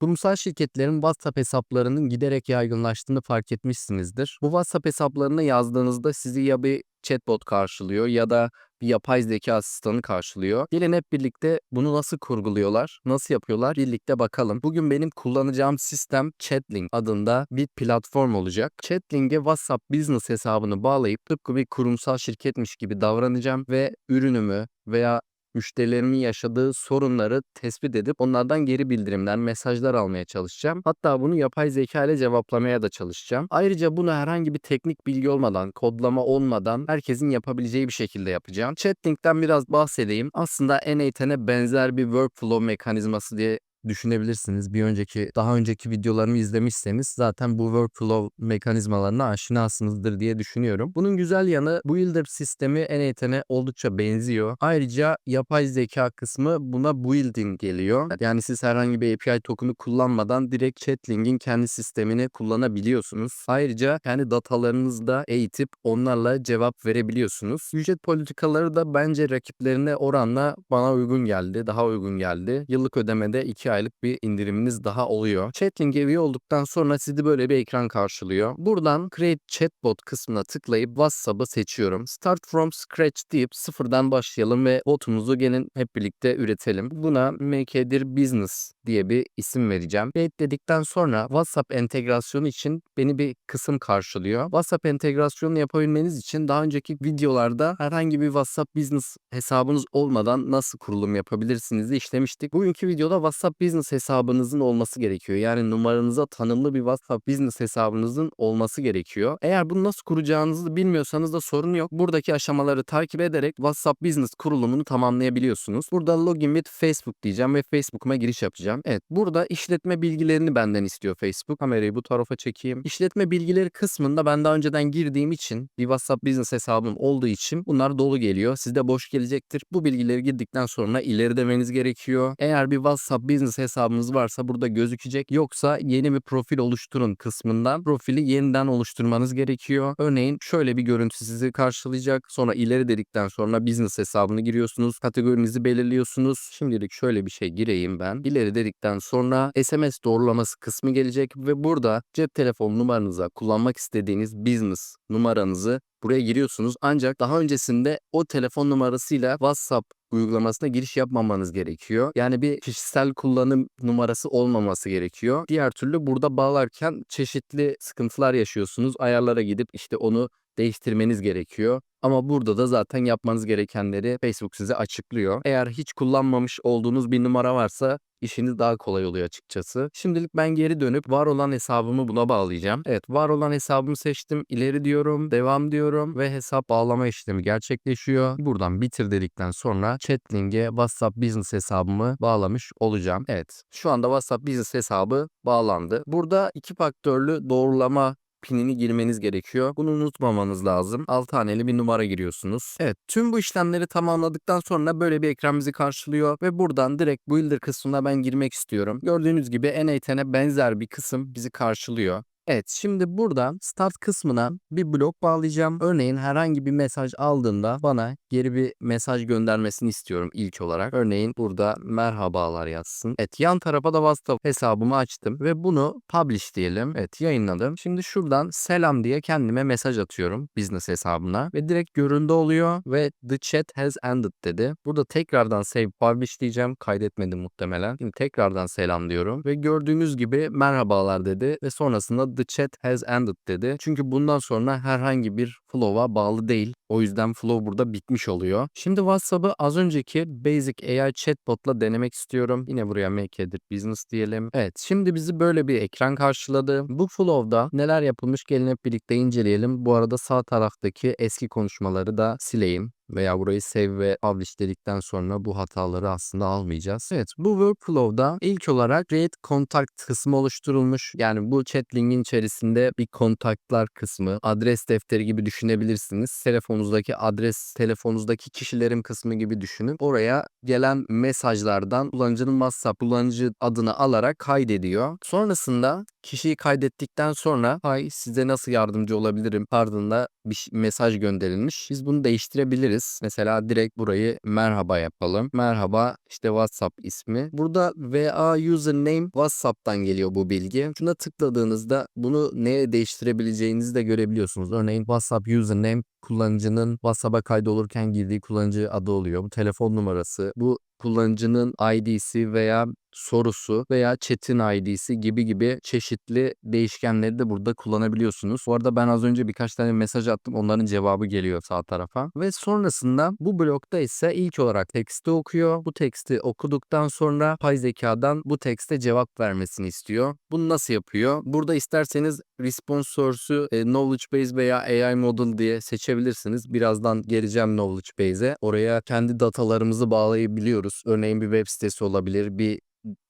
Kurumsal şirketlerin WhatsApp hesaplarının giderek yaygınlaştığını fark etmişsinizdir. Bu WhatsApp hesaplarına yazdığınızda sizi ya bir chatbot karşılıyor ya da bir yapay zeka asistanı karşılıyor. Gelin hep birlikte bunu nasıl kurguluyorlar, nasıl yapıyorlar birlikte bakalım. Bugün benim kullanacağım sistem Chatlink adında bir platform olacak. Chatlink'e WhatsApp Business hesabını bağlayıp tıpkı bir kurumsal şirketmiş gibi davranacağım ve ürünümü veya müşterilerimin yaşadığı sorunları tespit edip onlardan geri bildirimler, mesajlar almaya çalışacağım. Hatta bunu yapay zeka ile cevaplamaya da çalışacağım. Ayrıca bunu herhangi bir teknik bilgi olmadan, kodlama olmadan herkesin yapabileceği bir şekilde yapacağım. Chatlink'ten biraz bahsedeyim. Aslında N8'e benzer bir workflow mekanizması diye düşünebilirsiniz. Bir önceki, daha önceki videolarımı izlemişseniz zaten bu workflow mekanizmalarına aşinasınızdır diye düşünüyorum. Bunun güzel yanı Builder sistemi N8'e oldukça benziyor. Ayrıca yapay zeka kısmı buna building geliyor. Yani siz herhangi bir API token'u kullanmadan direkt Chatlink'in kendi sistemini kullanabiliyorsunuz. Ayrıca kendi datalarınızı da eğitip onlarla cevap verebiliyorsunuz. Ücret politikaları da bence rakiplerine oranla bana uygun geldi. Daha uygun geldi. Yıllık ödemede 2 aylık bir indiriminiz daha oluyor. Chatlink'e üye olduktan sonra sizi böyle bir ekran karşılıyor. Buradan Create Chatbot kısmına tıklayıp WhatsApp'ı seçiyorum. Start from scratch deyip sıfırdan başlayalım ve botumuzu gelin hep birlikte üretelim. Buna Make Edir Business diye bir isim vereceğim. Create dedikten sonra WhatsApp entegrasyonu için beni bir kısım karşılıyor. WhatsApp entegrasyonu yapabilmeniz için daha önceki videolarda herhangi bir WhatsApp Business hesabınız olmadan nasıl kurulum yapabilirsiniz işlemiştik. Bugünkü videoda WhatsApp Business hesabınızın olması gerekiyor. Yani numaranıza tanımlı bir WhatsApp Business hesabınızın olması gerekiyor. Eğer bunu nasıl kuracağınızı bilmiyorsanız da sorun yok. Buradaki aşamaları takip ederek WhatsApp Business kurulumunu tamamlayabiliyorsunuz. Burada login with Facebook diyeceğim ve Facebook'uma giriş yapacağım. Evet burada işletme bilgilerini benden istiyor Facebook. Kamerayı bu tarafa çekeyim. İşletme bilgileri kısmında ben daha önceden girdiğim için bir WhatsApp Business hesabım olduğu için bunlar dolu geliyor. Sizde boş gelecektir. Bu bilgileri girdikten sonra ileri demeniz gerekiyor. Eğer bir WhatsApp Business hesabınız varsa burada gözükecek. Yoksa yeni bir profil oluşturun kısmından profili yeniden oluşturmanız gerekiyor. Örneğin şöyle bir görüntü sizi karşılayacak. Sonra ileri dedikten sonra business hesabını giriyorsunuz. Kategorinizi belirliyorsunuz. Şimdilik şöyle bir şey gireyim ben. İleri dedikten sonra SMS doğrulaması kısmı gelecek ve burada cep telefon numaranıza kullanmak istediğiniz business numaranızı buraya giriyorsunuz. Ancak daha öncesinde o telefon numarasıyla WhatsApp uygulamasına giriş yapmamanız gerekiyor. Yani bir kişisel kullanım numarası olmaması gerekiyor. Diğer türlü burada bağlarken çeşitli sıkıntılar yaşıyorsunuz. Ayarlara gidip işte onu değiştirmeniz gerekiyor. Ama burada da zaten yapmanız gerekenleri Facebook size açıklıyor. Eğer hiç kullanmamış olduğunuz bir numara varsa işiniz daha kolay oluyor açıkçası. Şimdilik ben geri dönüp var olan hesabımı buna bağlayacağım. Evet var olan hesabımı seçtim. İleri diyorum, devam diyorum ve hesap bağlama işlemi gerçekleşiyor. Buradan bitir dedikten sonra Chatlink'e WhatsApp Business hesabımı bağlamış olacağım. Evet şu anda WhatsApp Business hesabı bağlandı. Burada iki faktörlü doğrulama pinini girmeniz gerekiyor. Bunu unutmamanız lazım. 6 haneli bir numara giriyorsunuz. Evet tüm bu işlemleri tamamladıktan sonra böyle bir ekran bizi karşılıyor ve buradan direkt Builder kısmına ben girmek istiyorum. Gördüğünüz gibi N8'e benzer bir kısım bizi karşılıyor. Evet şimdi buradan start kısmına bir blok bağlayacağım. Örneğin herhangi bir mesaj aldığında bana geri bir mesaj göndermesini istiyorum ilk olarak. Örneğin burada merhabalar yazsın. Evet yan tarafa da WhatsApp hesabımı açtım ve bunu publish diyelim. Evet yayınladım. Şimdi şuradan selam diye kendime mesaj atıyorum business hesabına ve direkt göründü oluyor ve the chat has ended dedi. Burada tekrardan save publish diyeceğim. Kaydetmedim muhtemelen. Şimdi tekrardan selam diyorum ve gördüğünüz gibi merhabalar dedi ve sonrasında the chat has ended dedi. Çünkü bundan sonra herhangi bir flow'a bağlı değil. O yüzden flow burada bitmiş oluyor. Şimdi WhatsApp'ı az önceki Basic AI chatbot'la denemek istiyorum. Yine buraya make edit business diyelim. Evet şimdi bizi böyle bir ekran karşıladı. Bu flow'da neler yapılmış gelin hep birlikte inceleyelim. Bu arada sağ taraftaki eski konuşmaları da sileyim veya burayı save ve publish dedikten sonra bu hataları aslında almayacağız. Evet bu workflow'da ilk olarak create contact kısmı oluşturulmuş. Yani bu chat linkin içerisinde bir kontaktlar kısmı, adres defteri gibi düşünebilirsiniz. Telefonunuzdaki adres, telefonunuzdaki kişilerin kısmı gibi düşünün. Oraya gelen mesajlardan kullanıcının WhatsApp kullanıcı adını alarak kaydediyor. Sonrasında kişiyi kaydettikten sonra hay size nasıl yardımcı olabilirim ardında bir mesaj gönderilmiş. Biz bunu değiştirebiliriz. Mesela direkt burayı merhaba yapalım. Merhaba işte WhatsApp ismi. Burada VA username WhatsApp'tan geliyor bu bilgi. Şuna tıkladığınızda bunu neye değiştirebileceğinizi de görebiliyorsunuz. Örneğin WhatsApp username kullanıcının WhatsApp'a kaydolurken girdiği kullanıcı adı oluyor. Bu telefon numarası, bu kullanıcının ID'si veya sorusu veya chat'in ID'si gibi gibi çeşitli değişkenleri de burada kullanabiliyorsunuz. Bu arada ben az önce birkaç tane mesaj attım. Onların cevabı geliyor sağ tarafa. Ve sonrasında bu blokta ise ilk olarak teksti okuyor. Bu teksti okuduktan sonra yapay zekadan bu tekste cevap vermesini istiyor. Bunu nasıl yapıyor? Burada isterseniz response source'u knowledge base veya AI model diye seçebilirsiniz. Birazdan geleceğim knowledge base'e. Oraya kendi datalarımızı bağlayabiliyoruz. Örneğin bir web sitesi olabilir, bir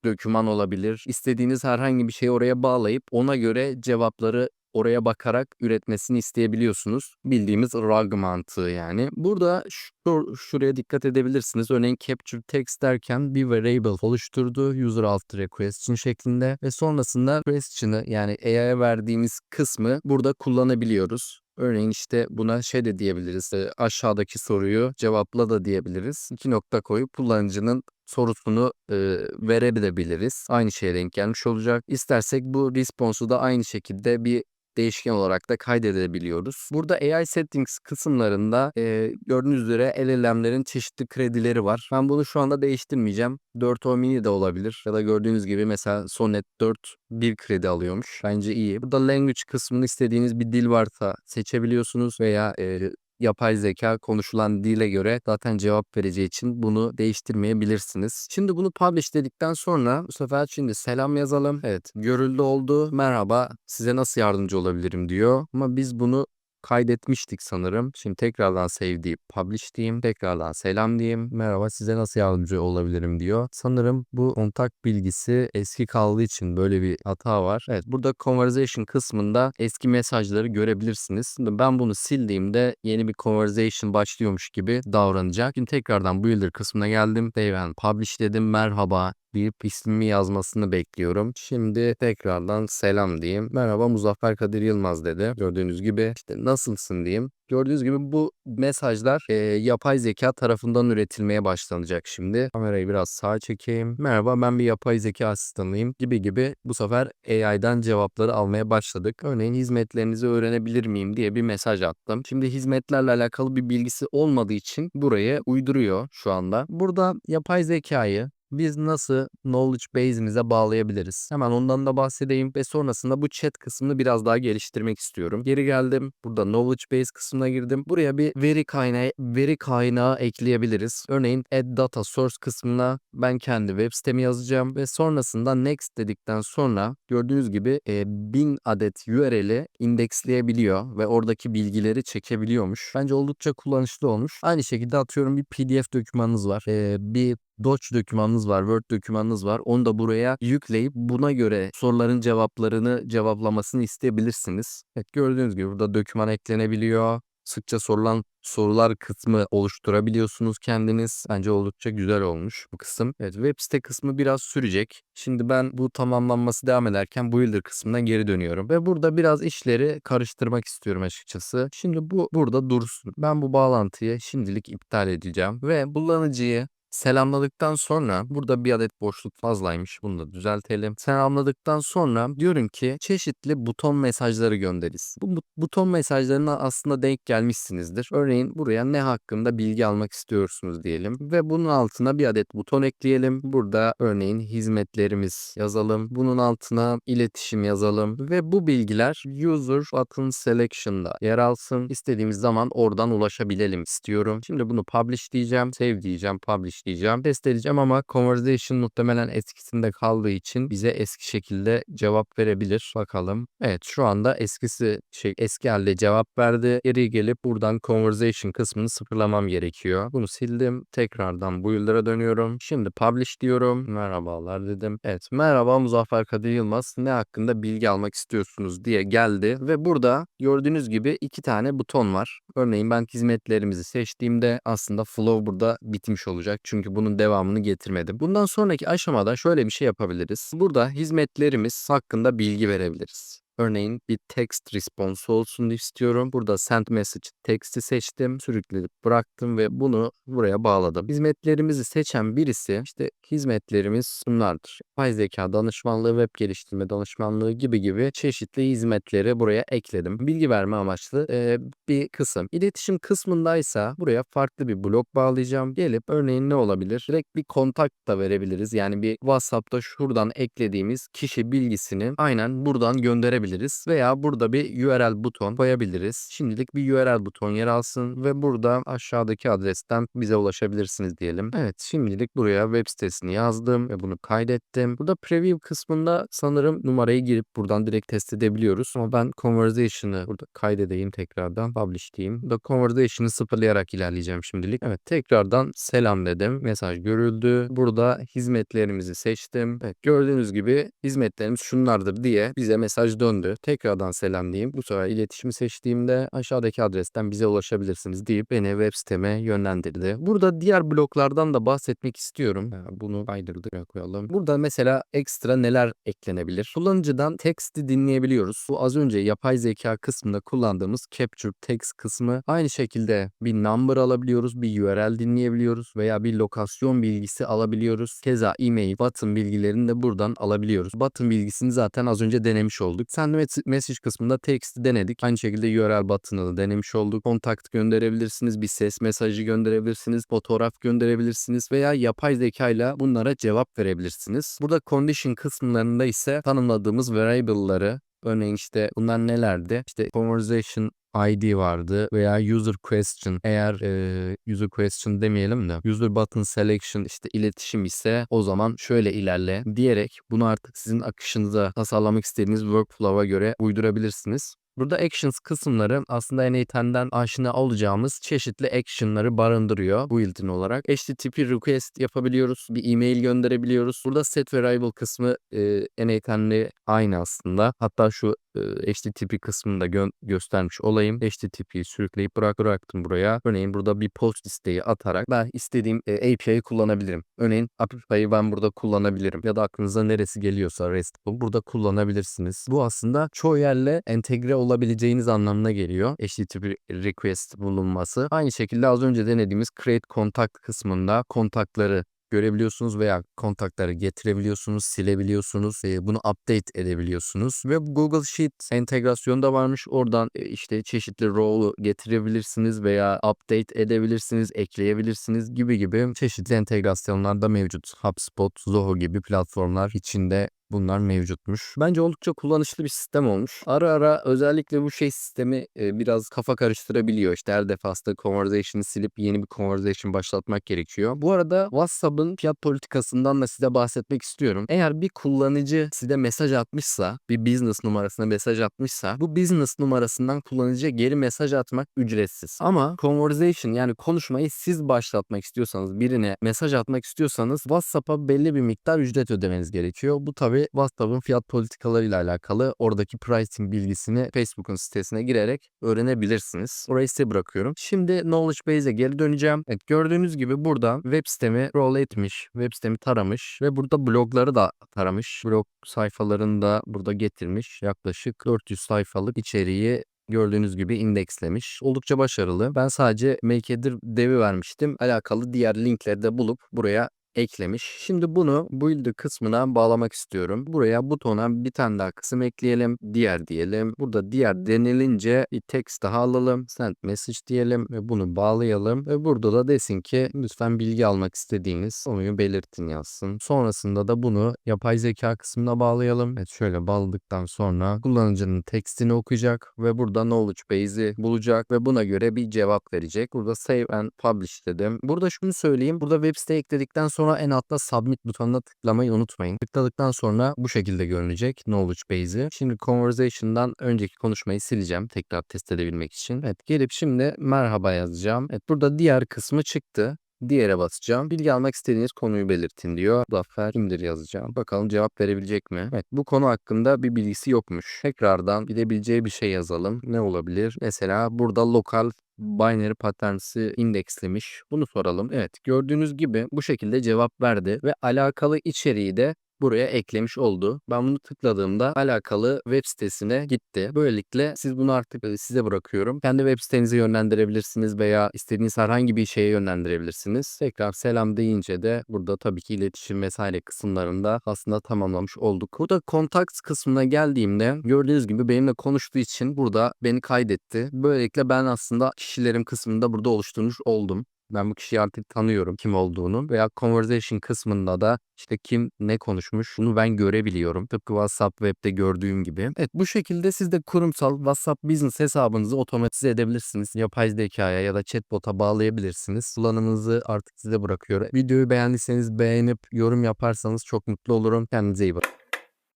döküman olabilir. İstediğiniz herhangi bir şeyi oraya bağlayıp ona göre cevapları oraya bakarak üretmesini isteyebiliyorsunuz. Bildiğimiz RAG mantığı yani. Burada şu, şuraya dikkat edebilirsiniz. Örneğin capture text derken bir variable oluşturdu. User alt question şeklinde ve sonrasında question'ı yani AI'ya verdiğimiz kısmı burada kullanabiliyoruz. Örneğin işte buna şey de diyebiliriz. e, Aşağıdaki soruyu cevapla da diyebiliriz. İki nokta koyup kullanıcının sorusunu e, verebiliriz. Aynı şeye denk gelmiş olacak. İstersek bu response'u da aynı şekilde bir değişken olarak da kaydedebiliyoruz. Burada AI settings kısımlarında e, gördüğünüz üzere LLM'lerin çeşitli kredileri var. Ben bunu şu anda değiştirmeyeceğim. 4O mini de olabilir. Ya da gördüğünüz gibi mesela Sonnet 4 bir kredi alıyormuş. Bence iyi. Burada language kısmını istediğiniz bir dil varsa seçebiliyorsunuz veya e, yapay zeka konuşulan dile göre zaten cevap vereceği için bunu değiştirmeyebilirsiniz. Şimdi bunu publish dedikten sonra bu sefer şimdi selam yazalım. Evet görüldü oldu. Merhaba size nasıl yardımcı olabilirim diyor. Ama biz bunu kaydetmiştik sanırım. Şimdi tekrardan save deyip publish diyeyim. Tekrardan selam diyeyim. Merhaba size nasıl yardımcı olabilirim diyor. Sanırım bu kontak bilgisi eski kaldığı için böyle bir hata var. Evet burada conversation kısmında eski mesajları görebilirsiniz. Şimdi ben bunu sildiğimde yeni bir conversation başlıyormuş gibi davranacak. Şimdi tekrardan builder kısmına geldim. Save and publish dedim. Merhaba deyip ismimi yazmasını bekliyorum. Şimdi tekrardan selam diyeyim. Merhaba Muzaffer Kadir Yılmaz dedi. Gördüğünüz gibi işte nasılsın diyeyim. Gördüğünüz gibi bu mesajlar e, yapay zeka tarafından üretilmeye başlanacak şimdi. Kamerayı biraz sağa çekeyim. Merhaba ben bir yapay zeka asistanıyım gibi gibi bu sefer AI'dan cevapları almaya başladık. Örneğin hizmetlerinizi öğrenebilir miyim diye bir mesaj attım. Şimdi hizmetlerle alakalı bir bilgisi olmadığı için buraya uyduruyor şu anda. Burada yapay zekayı biz nasıl knowledge base'imize bağlayabiliriz? Hemen ondan da bahsedeyim ve sonrasında bu chat kısmını biraz daha geliştirmek istiyorum. Geri geldim. Burada knowledge base kısmına girdim. Buraya bir veri kaynağı veri kaynağı ekleyebiliriz. Örneğin add data source kısmına ben kendi web sitemi yazacağım ve sonrasında next dedikten sonra gördüğünüz gibi e, 1000 adet URL'i indeksleyebiliyor ve oradaki bilgileri çekebiliyormuş. Bence oldukça kullanışlı olmuş. Aynı şekilde atıyorum bir PDF dokümanınız var. E, bir Doc dokümanınız var, Word dokümanınız var. Onu da buraya yükleyip buna göre soruların cevaplarını cevaplamasını isteyebilirsiniz. Evet gördüğünüz gibi burada doküman eklenebiliyor. Sıkça sorulan sorular kısmı oluşturabiliyorsunuz kendiniz. Bence oldukça güzel olmuş bu kısım. Evet web site kısmı biraz sürecek. Şimdi ben bu tamamlanması devam ederken builder kısmına geri dönüyorum. Ve burada biraz işleri karıştırmak istiyorum açıkçası. Şimdi bu burada dursun. Ben bu bağlantıyı şimdilik iptal edeceğim. Ve kullanıcıyı Selamladıktan sonra burada bir adet boşluk fazlaymış. Bunu da düzeltelim. Selamladıktan sonra diyorum ki çeşitli buton mesajları göndeririz. Bu buton mesajlarına aslında denk gelmişsinizdir. Örneğin buraya ne hakkında bilgi almak istiyorsunuz diyelim. Ve bunun altına bir adet buton ekleyelim. Burada örneğin hizmetlerimiz yazalım. Bunun altına iletişim yazalım. Ve bu bilgiler user button selection'da yer alsın. İstediğimiz zaman oradan ulaşabilelim istiyorum. Şimdi bunu publish diyeceğim. Save diyeceğim. Publish diyeceğim. Test edeceğim ama conversation muhtemelen eskisinde kaldığı için bize eski şekilde cevap verebilir. Bakalım. Evet şu anda eskisi şey eski halde cevap verdi. Geri gelip buradan conversation kısmını sıfırlamam gerekiyor. Bunu sildim. Tekrardan build'lara dönüyorum. Şimdi publish diyorum. Merhabalar dedim. Evet merhaba Muzaffer Kadir Yılmaz. Ne hakkında bilgi almak istiyorsunuz diye geldi. Ve burada gördüğünüz gibi iki tane buton var. Örneğin ben hizmetlerimizi seçtiğimde aslında flow burada bitmiş olacak. Çünkü bunun devamını getirmedim. Bundan sonraki aşamada şöyle bir şey yapabiliriz. Burada hizmetlerimiz hakkında bilgi verebiliriz. Örneğin bir text response olsun istiyorum. Burada send message text'i seçtim. Sürükleyip bıraktım ve bunu buraya bağladım. Hizmetlerimizi seçen birisi işte hizmetlerimiz bunlardır. Yapay zeka danışmanlığı, web geliştirme danışmanlığı gibi gibi çeşitli hizmetleri buraya ekledim. Bilgi verme amaçlı e, bir kısım. İletişim kısmındaysa buraya farklı bir blok bağlayacağım. Gelip örneğin ne olabilir? Direkt bir kontak da verebiliriz. Yani bir WhatsApp'ta şuradan eklediğimiz kişi bilgisini aynen buradan gönderebiliriz. Veya burada bir URL buton koyabiliriz. Şimdilik bir URL buton yer alsın ve burada aşağıdaki adresten bize ulaşabilirsiniz diyelim. Evet şimdilik buraya web sitesini yazdım ve bunu kaydettim. Burada preview kısmında sanırım numarayı girip buradan direkt test edebiliyoruz. Ama ben conversation'ı burada kaydedeyim tekrardan. Publish diyeyim. Burada conversation'ı sıfırlayarak ilerleyeceğim şimdilik. Evet tekrardan selam dedim. Mesaj görüldü. Burada hizmetlerimizi seçtim. Evet gördüğünüz gibi hizmetlerimiz şunlardır diye bize mesaj döndü. Tekrardan selam diyeyim. Bu sefer iletişimi seçtiğimde aşağıdaki adresten bize ulaşabilirsiniz deyip beni web siteme yönlendirdi. Burada diğer bloklardan da bahsetmek istiyorum. Bunu Şuraya koyalım. Burada mesela ekstra neler eklenebilir? Kullanıcıdan text'i dinleyebiliyoruz. Bu az önce yapay zeka kısmında kullandığımız capture text kısmı. Aynı şekilde bir number alabiliyoruz, bir URL dinleyebiliyoruz veya bir lokasyon bilgisi alabiliyoruz. Keza e-mail, button bilgilerini de buradan alabiliyoruz. Button bilgisini zaten az önce denemiş olduk. Send mes- message kısmında text'i denedik. Aynı şekilde URL button'ı da denemiş olduk. Kontakt gönderebilirsiniz, bir ses mesajı gönderebilirsiniz, fotoğraf gönderebilirsiniz veya yapay zeka ile bunlara cevap verebilirsiniz. Burada condition kısımlarında ise tanımladığımız variable'ları Örneğin işte bunlar nelerdi? İşte conversation ID vardı veya user question eğer e, user question demeyelim de user button selection işte iletişim ise o zaman şöyle ilerle diyerek bunu artık sizin akışınıza tasarlamak istediğiniz workflow'a göre uydurabilirsiniz. Burada actions kısımları aslında N8'den aşina olacağımız çeşitli action'ları barındırıyor built-in olarak. HTTP request yapabiliyoruz. Bir e-mail gönderebiliyoruz. Burada set variable kısmı e, N8'le aynı aslında. Hatta şu HTTP kısmını da gö- göstermiş olayım. HTTP'yi sürükleyip bırak bıraktım buraya. Örneğin burada bir post isteği atarak ben istediğim e, API'yi kullanabilirim. Örneğin API'yi ben burada kullanabilirim. Ya da aklınıza neresi geliyorsa RESTful burada kullanabilirsiniz. Bu aslında çoğu yerle entegre olabileceğiniz anlamına geliyor. HTTP request bulunması. Aynı şekilde az önce denediğimiz create contact kısmında kontakları görebiliyorsunuz veya kontakları getirebiliyorsunuz, silebiliyorsunuz, e, bunu update edebiliyorsunuz ve Google Sheets entegrasyonu da varmış. Oradan e, işte çeşitli role'u getirebilirsiniz veya update edebilirsiniz, ekleyebilirsiniz gibi gibi çeşitli entegrasyonlar da mevcut. HubSpot, Zoho gibi platformlar içinde Bunlar mevcutmuş. Bence oldukça kullanışlı bir sistem olmuş. Ara ara özellikle bu şey sistemi e, biraz kafa karıştırabiliyor. İşte her defasında conversation'ı silip yeni bir conversation başlatmak gerekiyor. Bu arada WhatsApp'ın fiyat politikasından da size bahsetmek istiyorum. Eğer bir kullanıcı size mesaj atmışsa, bir business numarasına mesaj atmışsa, bu business numarasından kullanıcıya geri mesaj atmak ücretsiz. Ama conversation yani konuşmayı siz başlatmak istiyorsanız, birine mesaj atmak istiyorsanız WhatsApp'a belli bir miktar ücret ödemeniz gerekiyor. Bu tabi WhatsApp'ın fiyat politikalarıyla alakalı oradaki pricing bilgisini Facebook'un sitesine girerek öğrenebilirsiniz. Orayı size bırakıyorum. Şimdi Knowledge Base'e geri döneceğim. Evet gördüğünüz gibi burada web sitemi roll etmiş, web sitemi taramış ve burada blogları da taramış. Blog sayfalarını da burada getirmiş. Yaklaşık 400 sayfalık içeriği gördüğünüz gibi indekslemiş. Oldukça başarılı. Ben sadece Make Header dev'i vermiştim. Alakalı diğer linkleri de bulup buraya eklemiş. Şimdi bunu build kısmına bağlamak istiyorum. Buraya butona bir tane daha kısım ekleyelim. Diğer diyelim. Burada diğer denilince bir text daha alalım. Send message diyelim ve bunu bağlayalım. Ve burada da desin ki lütfen bilgi almak istediğiniz konuyu belirtin yazsın. Sonrasında da bunu yapay zeka kısmına bağlayalım. Evet şöyle bağladıktan sonra kullanıcının tekstini okuyacak ve burada knowledge base'i bulacak ve buna göre bir cevap verecek. Burada save and publish dedim. Burada şunu söyleyeyim. Burada web site ekledikten sonra en altta submit butonuna tıklamayı unutmayın. Tıkladıktan sonra bu şekilde görünecek knowledge base'i. Şimdi conversation'dan önceki konuşmayı sileceğim tekrar test edebilmek için. Evet gelip şimdi merhaba yazacağım. Evet burada diğer kısmı çıktı. Diğere basacağım. Bilgi almak istediğiniz konuyu belirtin diyor. Zafer kimdir yazacağım. Bakalım cevap verebilecek mi? Evet bu konu hakkında bir bilgisi yokmuş. Tekrardan bilebileceği bir şey yazalım. Ne olabilir? Mesela burada lokal binary patterns'i indekslemiş. Bunu soralım. Evet gördüğünüz gibi bu şekilde cevap verdi ve alakalı içeriği de buraya eklemiş oldu. Ben bunu tıkladığımda alakalı web sitesine gitti. Böylelikle siz bunu artık size bırakıyorum. Kendi web sitenize yönlendirebilirsiniz veya istediğiniz herhangi bir şeye yönlendirebilirsiniz. Tekrar selam deyince de burada tabii ki iletişim vesaire kısımlarında aslında tamamlamış olduk. Burada contacts kısmına geldiğimde gördüğünüz gibi benimle konuştuğu için burada beni kaydetti. Böylelikle ben aslında kişilerim kısmında burada oluşturmuş oldum. Ben bu kişiyi artık tanıyorum kim olduğunu veya conversation kısmında da işte kim ne konuşmuş bunu ben görebiliyorum. Tıpkı WhatsApp Web'de gördüğüm gibi. Evet bu şekilde siz de kurumsal WhatsApp Business hesabınızı otomatize edebilirsiniz. Yapay zekaya ya da chatbot'a bağlayabilirsiniz. Kullanımınızı artık size bırakıyorum. Videoyu beğendiyseniz beğenip yorum yaparsanız çok mutlu olurum. Kendinize iyi bakın.